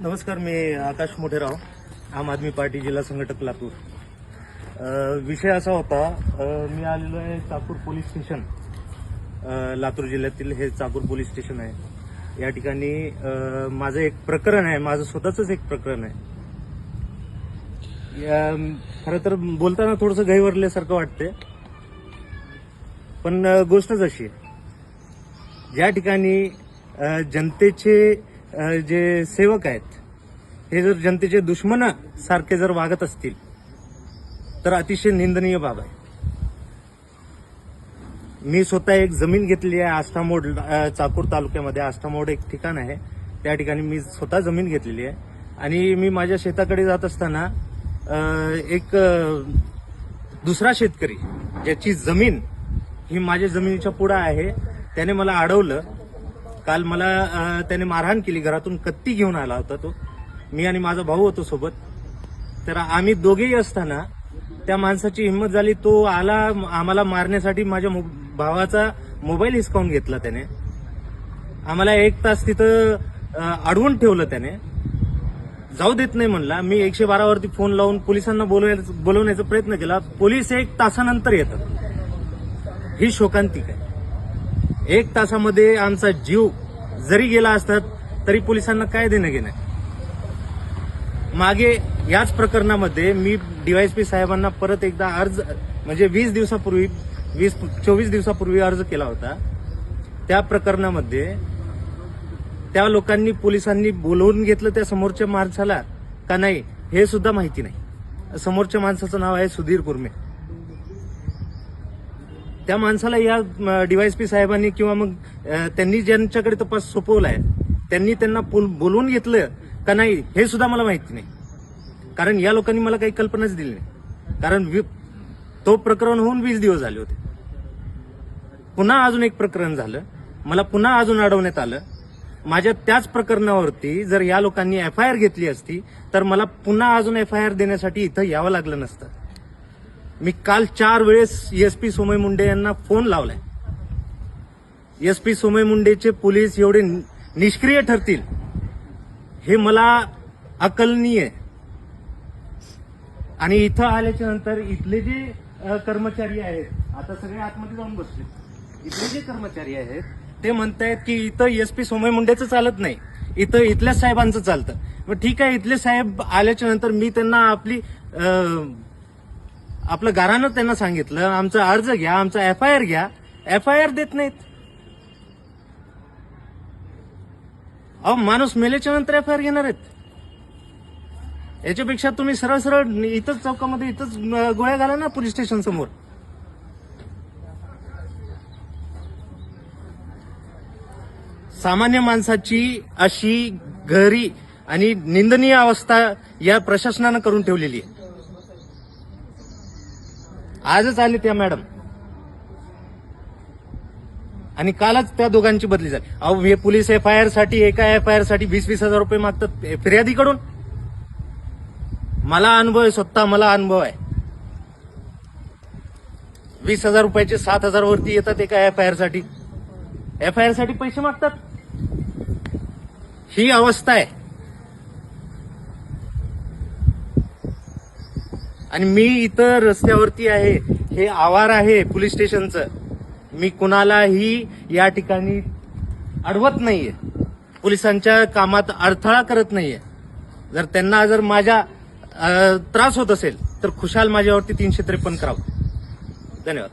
नमस्कार मी आकाश मोठेराव आम आदमी पार्टी जिल्हा संघटक लातूर. विषय असा होता मी आलेलो आहे चाकूर पोलीस स्टेशन लातूर जिल्ह्यातील हे चाकूर पोलीस स्टेशन आहे. या ठिकाणी माझं एक प्रकरण आहे माझं स्वतःच एक प्रकरण आहे. या, खरं तर बोलताना थोडंसं गैवरल्यासारखं वाटते पण गोष्टच अशी आहे. ज्या ठिकाणी जनतेचे जे सेवक आहेत हे जर जनतेचे दुश्मन सारखे जर वागत असतील तर अतिशय निंदनीय बाब आहे. मी स्वतः एक जमीन घेतली आहे आष्टामोड चाकूर तालुक्यामध्ये. आष्टामोड एक ठिकाण आहे. त्या ठिकाणी मी स्वतः जमीन घेतलेली आहे. आणि मी माझ्या शेताकडे जात असताना एक दुसरा शेतकरी ज्याची जमीन ही माझ्या जमिनीच्या पुढं आहे त्याने मला अडवलं. काल मला त्याने मारहाण केली घरातून कत्ती घेऊन आला होता तो. मी आणि माझा भाऊ होतो सोबत. तर आम्ही दोघेही असताना त्या माणसाची हिंमत झाली तो आला आम्हाला मारण्यासाठी माझ्या मो- भावाचा मोबाईल हिसकावून घेतला त्याने. आम्हाला एक तास तिथं अडवून ठेवलं त्याने. जाऊ देत नाही म्हणला. मी एकशे बारावरती फोन लावून पोलिसांना बोलवण्याचा बोलवण्याचा प्रयत्न केला. पोलीस एक तासानंतर येतात. ही शोकांतिक आहे. एक तासामध्ये आमचा जीव जरी गेला असतात तरी पोलिसांना काय देणं घेणं मागे याच प्रकरणामध्ये मी डीवायएसपी साहेबांना परत एकदा अर्ज म्हणजे वीस दिवसापूर्वी वीस चोवीस दिवसापूर्वी अर्ज केला होता. त्या प्रकरणामध्ये त्या लोकांनी पोलिसांनी बोलवून घेतलं त्या समोरच्या माणसाला का नाही हे सुद्धा माहिती नाही. समोरच्या माणसाचं नाव आहे सुधीर कुर्मे. त्या माणसाला या डीवायएसपी साहेबांनी किंवा मग त्यांनी ज्यांच्याकडे तपास सोपवलाय त्यांनी त्यांना बोल- बोलवून घेतलं का नाही हे सुद्धा मला माहिती नाही. कारण या लोकांनी मला काही कल्पनाच दिली नाही. कारण वि- तो प्रकरण होऊन वीस दिवस झाले होते. पुन्हा अजून एक प्रकरण झालं. मला पुन्हा अजून अडवण्यात आलं. माझ्या त्याच प्रकरणावरती जर या लोकांनी एफ आय आर घेतली असती तर मला पुन्हा अजून एफ आय आर देण्यासाठी इथं यावं लागलं नसतं. मी काल चार वेळेस एसपी सोमय मुंडे यांना फोन लावलाय. एसपी सोमय मुंडेचे पोलीस एवढे निष्क्रिय ठरतील हे मला अकलनीय. आणि इथं आल्याच्यानंतर इथले जे कर्मचारी आहेत आता सगळे आतमध्ये जाऊन बसले. इथले जे कर्मचारी आहेत ते म्हणतायत की इथं एसपी सोमय मुंडेचं चालत नाही. इथं इथल्याच साहेबांचं चालतं. मग ठीक आहे इथले साहेब आल्याच्यानंतर मी त्यांना आपली आपलं गारानं त्यांना सांगितलं आमचा अर्ज घ्या आमचा एफ आय आर घ्या. एफ आय आर देत नाहीत. अहो माणूस मेल्याच्या नंतर एफ आय आर घेणार आहेत. याच्यापेक्षा तुम्ही सरळ सरळ इथंच चौकामध्ये इथंच गोळ्या घाला ना पोलीस स्टेशन समोर. सामान्य माणसाची अशी घरी आणि निंदनीय अवस्था या प्रशासनानं करून ठेवलेली आहे. आजच आले त्या मॅडम. आणि कालच त्या दोघांची बदली झाली. अहो हे पोलीस एफ आय आरसाठी एका एफ आय आरसाठी वीस वीस हजार रुपये मागतात फिर्यादीकडून? मला अनुभव आहे स्वतः मला अनुभव आहे. वीस हजार रुपयाचे सात हजार वरती येतात एका एफ आय आरसाठी एफ आय आरसाठी पैसे मागतात. ही अवस्था आहे. आणि मी इथं रस्त्यावरती आहे हे आवार आहे पोलीस स्टेशनचं. मी कुणालाही या ठिकाणी अडवत नाहीये. पोलिसांच्या कामात अडथळा करत नाहीये. जर त्यांना जर माझ्या त्रास होत असेल तर खुशाल माझ्यावरती तीनशे त्रेपन्न करावं. धन्यवाद.